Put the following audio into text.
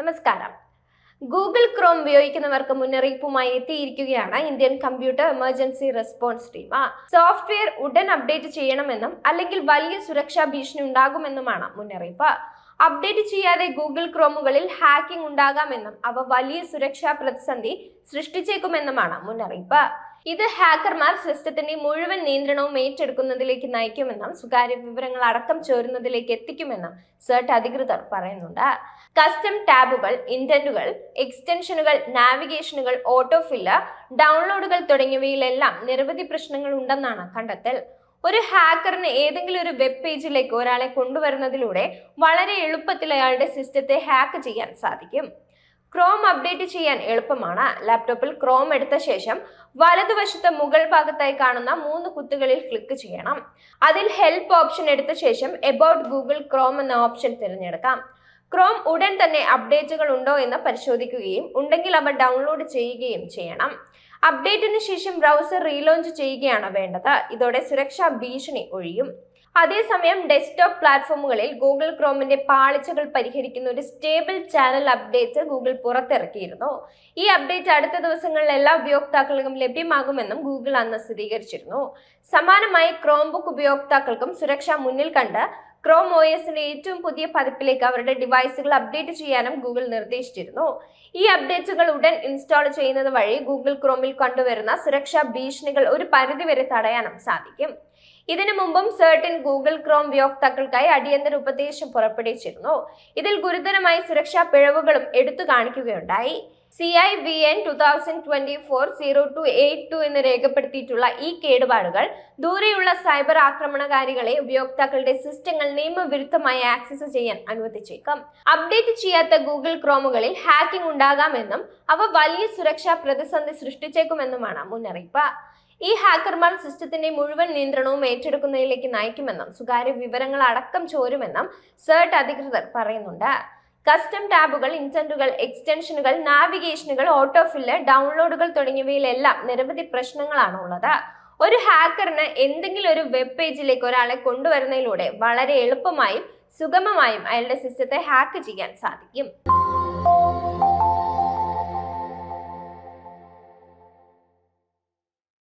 നമസ്കാരം. Google Chrome ഉപയോഗിക്കുന്നവർക്ക് മുന്നറിയിപ്പുമായി എത്തിയിരിക്കുകയാണ് Indian computer emergency response team. ആ സോഫ്റ്റ്വെയർ ഉടൻ അപ്ഡേറ്റ് ചെയ്യണമെന്നും അല്ലെങ്കിൽ വലിയ സുരക്ഷാ ഭീഷണി ഉണ്ടാകുമെന്നുമാണ് മുന്നറിയിപ്പ്. അപ്ഡേറ്റ് ചെയ്യാതെ ഗൂഗിൾ ക്രോമുകളിൽ ഹാക്കിംഗ് ഉണ്ടാകാമെന്നും അവ വലിയ സുരക്ഷാ പ്രതിസന്ധി സൃഷ്ടിച്ചേക്കുമെന്നുമാണ് മുന്നറിയിപ്പ്. ഇത് ഹാക്കർമാർ സിസ്റ്റത്തിന്റെ മുഴുവൻ നിയന്ത്രണവും ഏറ്റെടുക്കുന്നതിലേക്ക് നയിക്കുമെന്നും സ്വകാര്യ വിവരങ്ങൾ അടക്കം ചോരുന്നതിലേക്ക് എത്തിക്കുമെന്നും സെർട്ട് അധികൃതർ പറയുന്നുണ്ട്. കസ്റ്റം ടാബുകൾ ഇന്റന്റുകൾ എക്സ്റ്റൻഷനുകൾ നാവിഗേഷനുകൾ ഓട്ടോ ഫില്ലർ ഡൗൺലോഡുകൾ തുടങ്ങിയവയിലെല്ലാം നിരവധി പ്രശ്നങ്ങൾ ഉണ്ടെന്നാണ് കണ്ടെത്തൽ. ഒരു ഹാക്കറിന് ഏതെങ്കിലും ഒരു വെബ് പേജിലേക്ക് ഒരാളെ കൊണ്ടുവരുന്നതിലൂടെ വളരെ എളുപ്പത്തിൽ അയാളുടെ സിസ്റ്റത്തെ ഹാക്ക് ചെയ്യാൻ സാധിക്കും. ക്രോം അപ്ഡേറ്റ് ചെയ്യാൻ എളുപ്പമാണ്. ലാപ്ടോപ്പിൽ ക്രോം എടുത്ത ശേഷം വലതുവശത്ത് മുകൾ ഭാഗത്തായി കാണുന്ന മൂന്ന് കുത്തുകളിൽ ക്ലിക്ക് ചെയ്യണം. അതിൽ ഹെൽപ്പ് ഓപ്ഷൻ എടുത്ത ശേഷം എബൌട്ട് ഗൂഗിൾ ക്രോം എന്ന ഓപ്ഷൻ തിരഞ്ഞെടുക്കാം. ക്രോം ഉടൻ തന്നെ അപ്ഡേറ്റുകൾ ഉണ്ടോ എന്ന് പരിശോധിക്കുകയും ഉണ്ടെങ്കിൽ അവ ഡൗൺലോഡ് ചെയ്യുകയും ചെയ്യണം. അപ്ഡേറ്റിന് ശേഷം ബ്രൗസർ റീലോഞ്ച് ചെയ്യുകയാണ് വേണ്ടത്. ഇതോടെ സുരക്ഷാ ഭീഷണി ഒഴിയും. അതേസമയം ഡെസ്ക്ടോപ്പ് പ്ലാറ്റ്ഫോമുകളിൽ ഗൂഗിൾ ക്രോമിന്റെ പാളിച്ചകൾ പരിഹരിക്കുന്ന ഒരു സ്റ്റേബിൾ ചാനൽ അപ്ഡേറ്റ് ഗൂഗിൾ പുറത്തിറക്കിയിരുന്നു. ഈ അപ്ഡേറ്റ് അടുത്ത ദിവസങ്ങളിൽ എല്ലാ ഉപയോക്താക്കൾക്കും ലഭ്യമാകുമെന്നും ഗൂഗിൾ അന്ന് സ്ഥിരീകരിച്ചിരുന്നു. സമാനമായി ക്രോംബുക്ക് ഉപയോക്താക്കൾക്കും സുരക്ഷ മുന്നിൽ കണ്ട് ക്രോം ഒ എസിന്റെ ഏറ്റവും പുതിയ പതിപ്പിലേക്ക് അവരുടെ ഡിവൈസുകൾ അപ്ഡേറ്റ് ചെയ്യാനും ഗൂഗിൾ നിർദ്ദേശിച്ചിരുന്നു. ഈ അപ്ഡേറ്റുകൾ ഉടൻ ഇൻസ്റ്റാൾ ചെയ്യുന്നത് വഴി ഗൂഗിൾ ക്രോമിൽ കണ്ടുവരുന്ന സുരക്ഷാ ഭീഷണികൾ ഒരു പരിധിവരെ തടയാനും സാധിക്കും. ഇതിനു മുമ്പും സെർട്ടിൻ ഗൂഗിൾ ക്രോം ഉപയോക്താക്കൾക്കായി അടിയന്തര ഉപദേശം പുറപ്പെടുവിച്ചിരുന്നു. ഇതിൽ ഗുരുതരമായ സുരക്ഷാ പിഴവുകളും എടുത്തു കാണിക്കുകയുണ്ടായി. C I V N two thousand twenty four zero two eight two എന്ന് രേഖപ്പെടുത്തിയിട്ടുള്ള ഈ കേടുപാടുകൾ ദൂരെയുള്ള സൈബർ ആക്രമണകാരികളെ ഉപയോക്താക്കളുടെ സിസ്റ്റങ്ങൾ നിയമവിരുദ്ധമായി ആക്സസ് ചെയ്യാൻ അനുവദിച്ചേക്കാം. അപ്ഡേറ്റ് ചെയ്യാത്ത ഗൂഗിൾ ക്രോമുകളിൽ ഹാക്കിംഗ് ഉണ്ടാകാമെന്നും അവ വലിയ സുരക്ഷാ പ്രതിസന്ധി സൃഷ്ടിച്ചേക്കുമെന്നുമാണ് മുന്നറിയിപ്പ്. ഈ ഹാക്കർമാർ സിസ്റ്റത്തിന്റെ മുഴുവൻ നിയന്ത്രണവും ഏറ്റെടുക്കുന്നതിലേക്ക് നയിക്കുമെന്നും സ്വകാര്യ വിവരങ്ങൾ അടക്കം ചോരുമെന്നും സെർട്ട് അധികൃതർ പറയുന്നുണ്ട്. കസ്റ്റം ടാബുകൾ ഇൻസെന്റുകൾ എക്സ്റ്റൻഷനുകൾ നാവിഗേഷനുകൾ ഓട്ടോ ഫില്ല് ഡൗൺലോഡുകൾ തുടങ്ങിയവയിലെല്ലാം നിരവധി പ്രശ്നങ്ങളാണ് ഉള്ളത് ഒരു ഹാക്കറിന് എന്തെങ്കിലും ഒരു വെബ് പേജിലേക്ക് ഒരാളെ കൊണ്ടുവരുന്നതിലൂടെ വളരെ എളുപ്പമായും സുഗമമായും അയാളുടെ സിസ്റ്റത്തെ ഹാക്ക് ചെയ്യാൻ സാധിക്കും.